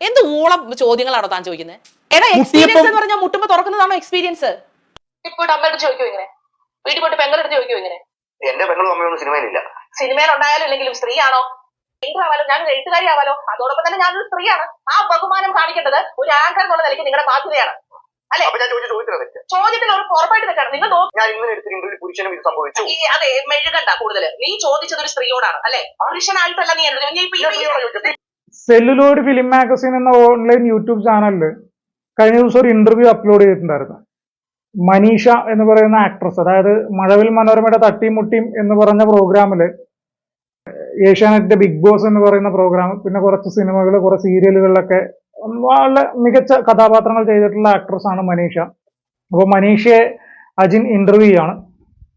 എന്ത് ഊളം ചോദ്യങ്ങളാണോ താൻ ചോദിക്കുന്നത് എടാ എക്സ്പീരിയൻസ് എന്ന് പറഞ്ഞാൽ മുട്ടുമ്പോ തുറക്കുന്നതാണോ എക്സ്പീരിയൻസ് പോയിട്ട് അമ്മയോട് ചോദിക്കോ ഇങ്ങനെ. വീട്ടിൽ പോയിട്ട് പെങ്ങളെടുത്ത് ചോദിക്കോ ഇങ്ങനെ. എന്റെ പെങ്ങളും അമ്മയൊന്നും സിനിമയിലില്ല. സിനിമയിൽ ഉണ്ടായാലും ഇല്ലെങ്കിലും സ്ത്രീയാണോ? ആവാലോ ഞാൻ എഴുത്തുകാരി ആവാലോ? അതോടൊപ്പം തന്നെ ഞാനൊരു സ്ത്രീയാണ്. ആ ബഹുമാനം കാണിക്കേണ്ടത് ഒരു ആങ്കർ എന്നുള്ള നിലയ്ക്ക് നിങ്ങളുടെ ബാധ്യതയാണ്. അല്ലെ? ചോദ്യത്തിൽ ഒരു ഉറപ്പായിട്ട് നിൽക്കണം നിങ്ങൾ നോക്കി. ഞാൻ ഇങ്ങനെ എടുത്ത ഇന്റർവ്യൂ പുരുഷനും ഇത് സംഭവിച്ചു. ഈ അതെ മെഴുകണ്ട കൂടുതൽ നീ ചോദിച്ചത് ഒരു സ്ത്രീയോടാണ് അല്ലെ? പുരുഷനായിട്ടല്ല നീ സെല്ലുലോഡ് ഫിലിം മാഗസിൻ എന്ന ഓൺലൈൻ യൂട്യൂബ് ചാനലിൽ കഴിഞ്ഞ ദിവസം ഒരു ഇന്റർവ്യൂ അപ്ലോഡ് ചെയ്തിട്ടുണ്ടായിരുന്നു. മനീഷ എന്ന് പറയുന്ന ആക്ട്രസ് അതായത് മഴവിൽ മനോരമയുടെ തട്ടിയും മുട്ടിയും എന്ന് പറഞ്ഞ പ്രോഗ്രാമിൽ ഏഷ്യാനെറ്റിന്റെ ബിഗ് ബോസ് എന്ന് പറയുന്ന പ്രോഗ്രാം പിന്നെ കുറച്ച് സിനിമകൾ കുറച്ച് സീരിയലുകളിലൊക്കെ വളരെ മികച്ച കഥാപാത്രങ്ങൾ ചെയ്തിട്ടുള്ള ആക്ട്രസ് ആണ് മനീഷ. അപ്പോൾ മനീഷയെ അജിൻ ഇന്റർവ്യൂ ചെയ്യാണ്.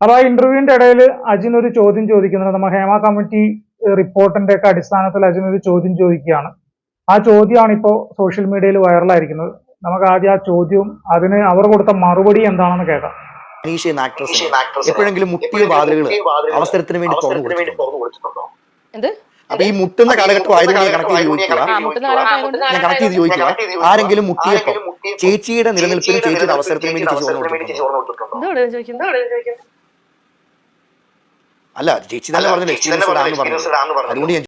അപ്പോൾ ആ ഇന്റർവ്യൂവിന്റെ ഇടയിൽ അജിൻ ഒരു ചോദ്യം ചോദിക്കുന്നുണ്ട്. നമ്മൾ ഹേമ കമ്മിറ്റി റിപ്പോർട്ടിന്റെ ഒക്കെ അടിസ്ഥാനത്തിൽ അജിൻ ഒരു ചോദ്യം ചോദിക്കുകയാണ്. ആ ചോദ്യമാണ് ഇപ്പോൾ സോഷ്യൽ മീഡിയയിൽ വൈറലായിരിക്കുന്നത് നമുക്ക് ആദ്യം ആ ചോദ്യവും അതിന് അവർ കൊടുത്ത മറുപടി എന്താണെന്ന് കേൾക്കാം. അനീഷ എന്ന ആക്ട്രസ് ഈശോയുടെ actress ന് എപ്പോഴെങ്കിലും മുട്ടിയ വാതിലുകൾ അവസരത്തിന് വേണ്ടി തുറന്നു അവസരത്തിന് കൊടുത്തിട്ടുണ്ടോ? എന്ത്? അപ്പൊ ഈ മുട്ടുന്ന കാലഘട്ടം ആയതുകൊണ്ട് ഞാൻ കണക്ട് ചെയ്ത് ചോദിക്കുക ആ മുട്ടുന്ന കാലത്തായതുകൊണ്ട് ഞാൻ കണക്ട് ചെയ്ത് ചോദിക്കുക ആരെങ്കിലും മുട്ടിയപ്പോ ചേച്ചിയുടെ നിലനിൽപ്പിന് ചേച്ചിയുടെ അവസരത്തിന് വേണ്ടി ചേച്ചി തുറന്നു കൊടുത്തിട്ടുണ്ടോ എന്തോടെ ചോദിക്കുന്നത് അല്ല ചേച്ചി തന്നെ പറഞ്ഞില്ല എക്സ്പീരിയൻസ് ആണ് പറഞ്ഞു അതുകൊണ്ട് ഞാൻ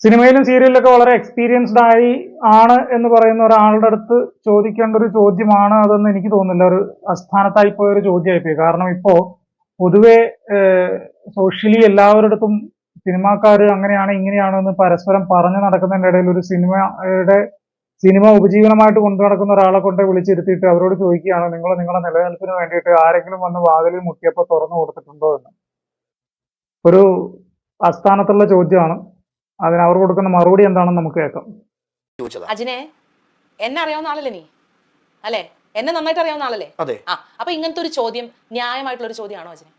സിനിമയിലും സീരിയലിലൊക്കെ വളരെ എക്സ്പീരിയൻസ്ഡ് ആയി ആണ് എന്ന് പറയുന്ന ഒരാളുടെ അടുത്ത് ചോദിക്കേണ്ട ഒരു ചോദ്യമാണ് അതെന്ന് എനിക്ക് തോന്നുന്നില്ല. ഒരു അസ്ഥാനത്തായി പോയ ഒരു ചോദ്യമായി പോയി കാരണം ഇപ്പോ പൊതുവെ സോഷ്യലി എല്ലാവരുടെ അടുത്തും സിനിമാക്കാർ അങ്ങനെയാണ് ഇങ്ങനെയാണ് എന്ന് പരസ്പരം പറഞ്ഞു നടക്കുന്നതിന്റെ ഇടയിൽ ഒരു സിനിമയുടെ സിനിമ ഉപജീവനമായിട്ട് കൊണ്ടു നടക്കുന്ന ഒരാളെ കൊണ്ട് വിളിച്ചിരുത്തിയിട്ട് അവരോട് ചോദിക്കുകയാണ് നിങ്ങൾ നിങ്ങളുടെ നിലനിൽപ്പിന് വേണ്ടിയിട്ട് ആരെങ്കിലും വന്ന് വാതിലിൽ മുട്ടിയപ്പോൾ തുറന്നു കൊടുത്തിട്ടുണ്ടോ? എന്ന്. ഒരു അസ്ഥാനത്തുള്ള ചോദ്യമാണ്. അതിന് അവർ കൊടുക്കുന്ന മറുപടി എന്താണെന്ന് നമുക്ക് കേൾക്കാം. അജിനെ എന്നെ അറിയാവുന്ന ആളല്ലേ നീ? അല്ലേ? എന്നെ നന്നായിട്ട് അറിയാവുന്ന ആളല്ലേ? അതെ. ആ അപ്പൊ ഇങ്ങനത്തെ ഒരു ചോദ്യം ന്യായമായിട്ടുള്ള ഒരു ചോദ്യമാണോ അജിനെ?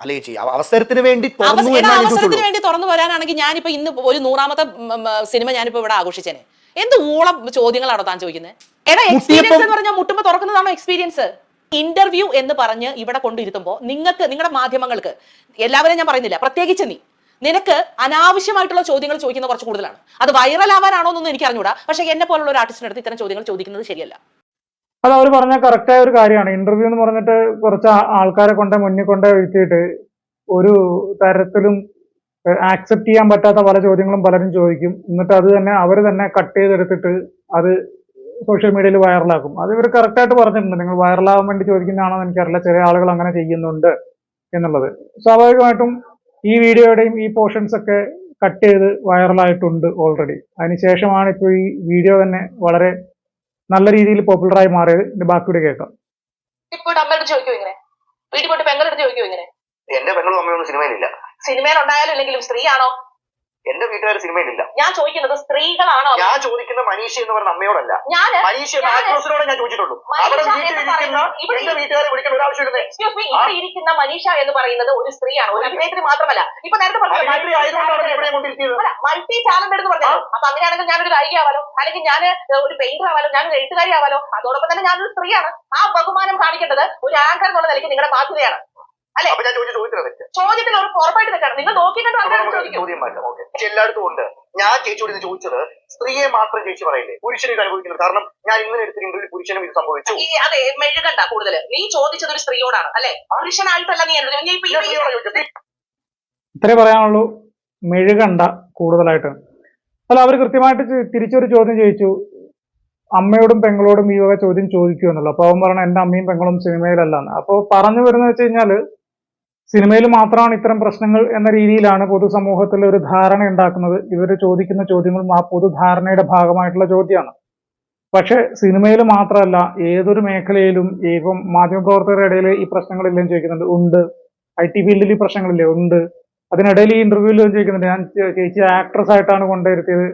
അല്ലേ ചേച്ചി അവ- അവസരത്തിന് വേണ്ടി തുറന്നു അവസ- എടാ, എന്നാണ് അവസരത്തിന് വേണ്ടി തുറന്നു വരാനാണെങ്കിൽ ഞാനിപ്പോ ഇന്ന് ഒരു നൂറാമത്തെ ഉം, ഉം, സിനിമ ഞാനിപ്പോ ഇവിടെ ആഘോഷിച്ചേനെ. എന്ത് ഊളം ചോദ്യങ്ങളാണോ താൻ ചോദിക്കുന്നത് എടാ എക്സ്പീരിയൻസ് എന്ന് പറഞ്ഞാൽ മുട്ടുമ്പോ തുറക്കുന്നതാണോ എക്സ്പീരിയൻസ് ഇന്റർവ്യൂ എന്ന് പറഞ്ഞ് ഇവിടെ കൊണ്ടിരുത്തുമ്പോൾ നിങ്ങൾക്ക് നിങ്ങളുടെ മാധ്യമങ്ങൾക്ക് എല്ലാവരെയും ഞാൻ പറയുന്നില്ല പ്രത്യേകിച്ച് നീ നിനക്ക് അനാവശ്യമായിട്ടുള്ള ചോദ്യങ്ങൾ ചോദിക്കുന്ന കുറച്ച് കൂടുതലാണ്. അത് വൈറൽ ആവാനാണോ എന്നൊന്നും എനിക്ക് അറിഞ്ഞൂടാ പക്ഷെ എന്നെ പോലുള്ള ഒരു ആർട്ടിസ്റ്റിന്റെ അടുത്ത് ഇത്തരം ചോദ്യങ്ങൾ ചോദിക്കുന്നത് ശരിയല്ല. അത് അവർ പറഞ്ഞ കറക്റ്റായ ഒരു കാര്യമാണ്. ഇന്റർവ്യൂ എന്ന് പറഞ്ഞിട്ട് കുറച്ച് ആൾക്കാരെ കൊണ്ട് മുന്നിൽ കൊണ്ട് എഴുത്തിയിട്ട് ഒരു തരത്തിലും ആക്സെപ്റ്റ് ചെയ്യാൻ പറ്റാത്ത പല ചോദ്യങ്ങളും പലരും ചോദിക്കും. എന്നിട്ട് അത് തന്നെ അവർ തന്നെ കട്ട് ചെയ്തെടുത്തിട്ട് അത് സോഷ്യൽ മീഡിയയിൽ വൈറലാക്കും. അത് ഇവർ കറക്റ്റായിട്ട് പറഞ്ഞിട്ടുണ്ട്. നിങ്ങൾ വൈറലാകാൻ വേണ്ടി ചോദിക്കുന്നതാണോ എന്ന് എനിക്കറിയില്ല. ചില ആളുകൾ അങ്ങനെ ചെയ്യുന്നുണ്ട് എന്നുള്ളത്. സ്വാഭാവികമായിട്ടും ഈ വീഡിയോയുടെയും ഈ പോർഷൻസ് ഒക്കെ കട്ട് ചെയ്ത് വൈറലായിട്ടുണ്ട് ഓൾറെഡി അതിനുശേഷമാണ് ഇപ്പോൾ ഈ വീഡിയോ തന്നെ വളരെ നല്ല രീതിയിൽ പോപ്പുലറായി മാറിയത്. ഇതിന്റെ ബാക്കിയുടെ കേൾക്കാം. എന്റെ പെങ്ങളും അമ്മയൊന്നും സിനിമയിലില്ല. സിനിമയിൽ ഉണ്ടായാലും ഇല്ലെങ്കിലും സ്ത്രീയാണോ? എന്റെ വീട്ടുകാർ സിനിമയിലില്ല. ഞാൻ ചോദിക്കുന്നത് സ്ത്രീകളാണോ ഞാൻ ചോദിക്കുന്ന മനീഷ എന്ന് പറഞ്ഞ അമ്മയോടല്ല. ഞാൻ മനീഷ ആക്ട്രസിനോട് ഞാൻ ചോദിച്ചിട്ടുള്ളൂ. മനീഷ അവിടെ എന്ന് വീട്ടിലിരിക്കുന്ന പറയുന്നത് എന്റെ വീട്ടുകാരെ വിളിക്കേണ്ട ഒരു ആവശ്യമില്ല. എക്സ്ക്യൂസ് മീ ഇവിടെ ഇരിക്കുന്ന മനീഷ എന്ന് പറയുന്നത് ഒരു സ്ത്രീയാണ് ഒരു അഭിനേത്രി മാത്രമല്ല. ഇപ്പൊ നേരത്തെ മൾട്ടി ടാലന്റഡ് എന്ന് പറഞ്ഞല്ലോ. അപ്പൊ അങ്ങനെയാണെങ്കിൽ ഞാനൊരു ഗായിക ആവാലോ? അല്ലെങ്കിൽ ഞാൻ ഒരു പെയിന്റർ ആവാലോ? ഞാൻ എഴുത്തുകാരി ആവാലോ? അതോടൊപ്പം തന്നെ ഞാനൊരു സ്ത്രീയാണ്. ആ ബഹുമാനം കാണിക്കേണ്ടത് ഒരു ആങ്കർ എന്നുള്ള നിലയ്ക്ക് നിങ്ങളുടെ ബാധ്യതയാണ് അല്ലെ? അപ്പൊ ഞാൻ ചോദിച്ച ചോദിച്ചത് തെറ്റ്. ചോദ്യത്തിൽ ഒരു ഉറപ്പായിട്ട് തെറ്റാണ്. നിങ്ങൾ നോക്കി ചോദിക്കും. ചോദ്യം മാറ്റാം. ഓക്കെ. എല്ലായിടത്തും ഉണ്ട്. ഞാൻ ചേച്ചിയോട് ഇത് ചോദിച്ചത് സ്ത്രീയെ മാത്രം ചേച്ചി പറയില്ലേ? പുരുഷനെ ഇത് അനുഭവിക്കുന്നത്. കാരണം ഞാൻ ഇന്നലെ എടുത്തിട്ടുണ്ട് ഒരു പുരുഷനും ഇത് സംഭവിച്ചു. ഈ അതെ മെഴുകണ്ട കൂടുതൽ നീ ചോദിച്ചത് ഒരു സ്ത്രീയോടാണ് അല്ലെ? പുരുഷനായിട്ടല്ല നീ ഇത്രേ പറയാനുള്ളൂ. മെഴുകണ്ട കൂടുതലായിട്ട്. അല്ല അവർ കൃത്യമായിട്ട് തിരിച്ചൊരു ചോദ്യം ചോദിച്ചു. അമ്മയോടും പെങ്ങളോടും ഈ വക ചോദ്യം ചോദിക്കൂ എന്നുള്ളു അപ്പൊ അവൻ പറഞ്ഞു എന്റെ അമ്മയും പെങ്ങളും സിനിമയിലല്ല അപ്പോൾ പറഞ്ഞു വരുന്നത് വെച്ച് കഴിഞ്ഞാൽ സിനിമയിൽ മാത്രമാണ് ഇത്തരം പ്രശ്നങ്ങൾ എന്ന രീതിയിലാണ് പൊതുസമൂഹത്തിൽ ഒരു ധാരണ ഉണ്ടാക്കുന്നത്. ഇവർ ചോദിക്കുന്ന ചോദ്യങ്ങളും ആ പൊതുധാരണയുടെ ഭാഗമായിട്ടുള്ള ചോദ്യമാണ്. പക്ഷേ സിനിമയിൽ മാത്രമല്ല ഏതൊരു മേഖലയിലും ഇപ്പം മാധ്യമപ്രവർത്തകരുടെ ഇടയിൽ ഈ പ്രശ്നങ്ങളില്ലെന്ന് ചോദിക്കുന്നുണ്ട്. ഉണ്ട്. ഐ ടി ഫീൽഡിൽ ഈ പ്രശ്നങ്ങളില്ലേ? ഉണ്ട്. അതിനിടയിൽ ഈ ഇന്റർവ്യൂവിൽ ചോദിക്കുന്നുണ്ട്. ഞാൻ ചേച്ചി ആക്ട്രസ് ആയിട്ടാണ് കൊണ്ടുവരുത്തിയത്.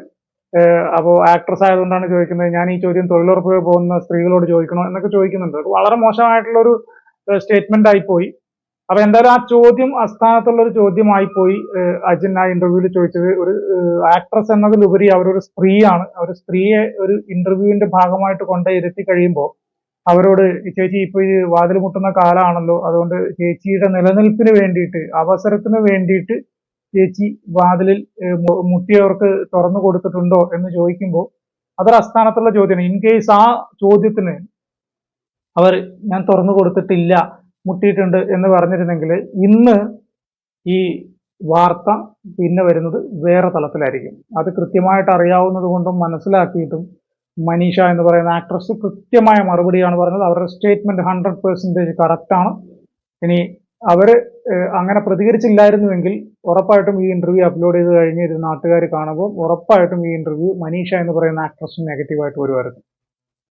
അപ്പോൾ ആക്ട്രസ് ആയതുകൊണ്ടാണ് ചോദിക്കുന്നത്. ഞാൻ ഈ ചോദ്യം തൊഴിലുറപ്പ് പോകുന്ന സ്ത്രീകളോട് ചോദിക്കണോ എന്നൊക്കെ ചോദിക്കുന്നുണ്ട്. വളരെ മോശമായിട്ടുള്ള ഒരു സ്റ്റേറ്റ്മെന്റ് ആയിപ്പോയി അപ്പൊ എന്തായാലും ആ ചോദ്യം അസ്ഥാനത്തുള്ള ഒരു ചോദ്യമായി പോയി അജിൻ ആ ഇന്റർവ്യൂവിൽ ചോദിച്ചത്. ഒരു ആക്ട്രസ് എന്നതിലുപരി അവരൊരു സ്ത്രീയാണ്. ഒരു സ്ത്രീയെ ഒരു ഇന്റർവ്യൂവിന്റെ ഭാഗമായിട്ട് കൊണ്ടേ ഇരുത്തി കഴിയുമ്പോൾ അവരോട് ചേച്ചി ഇപ്പൊ ഈ വാതിൽ മുട്ടുന്ന കാലമാണല്ലോ അതുകൊണ്ട് ചേച്ചിയുടെ നിലനിൽപ്പിന് വേണ്ടിയിട്ട് അവസരത്തിന് വേണ്ടിയിട്ട് ചേച്ചി വാതിലിൽ മുട്ടിയവർക്ക് തുറന്നു കൊടുത്തിട്ടുണ്ടോ? എന്ന് ചോദിക്കുമ്പോൾ അതൊരു അസ്ഥാനത്തുള്ള ചോദ്യമാണ്. ഇൻ കേസ് ആ ചോദ്യത്തിന് അവർ ഞാൻ തുറന്നു കൊടുത്തിട്ടില്ല. മുട്ടിയിട്ടുണ്ട് എന്ന് പറഞ്ഞിരുന്നെങ്കിൽ ഇന്ന് ഈ വാർത്ത പിന്നെ വരുന്നത് വേറെ തലത്തിലായിരിക്കും. അത് കൃത്യമായിട്ട് അറിയാവുന്നത് കൊണ്ടും മനസ്സിലാക്കിയിട്ടും മനീഷ എന്ന് പറയുന്ന ആക്ട്രസ് കൃത്യമായ മറുപടിയാണ് പറഞ്ഞത്. അവരുടെ സ്റ്റേറ്റ്മെന്റ് ഹൺഡ്രഡ് പെർസെന്റേജ് കറക്റ്റാണ് ഇനി അവർ അങ്ങനെ പ്രതികരിച്ചില്ലായിരുന്നുവെങ്കിൽ ഉറപ്പായിട്ടും ഈ ഇന്റർവ്യൂ അപ്ലോഡ് ചെയ്ത് കഴിഞ്ഞ് ഇത് നാട്ടുകാർ കാണുമ്പോൾ ഉറപ്പായിട്ടും ഈ ഇന്റർവ്യൂ മനീഷ എന്ന് പറയുന്ന ആക്ട്രസ് നെഗറ്റീവായിട്ട് വരുമായിരുന്നു.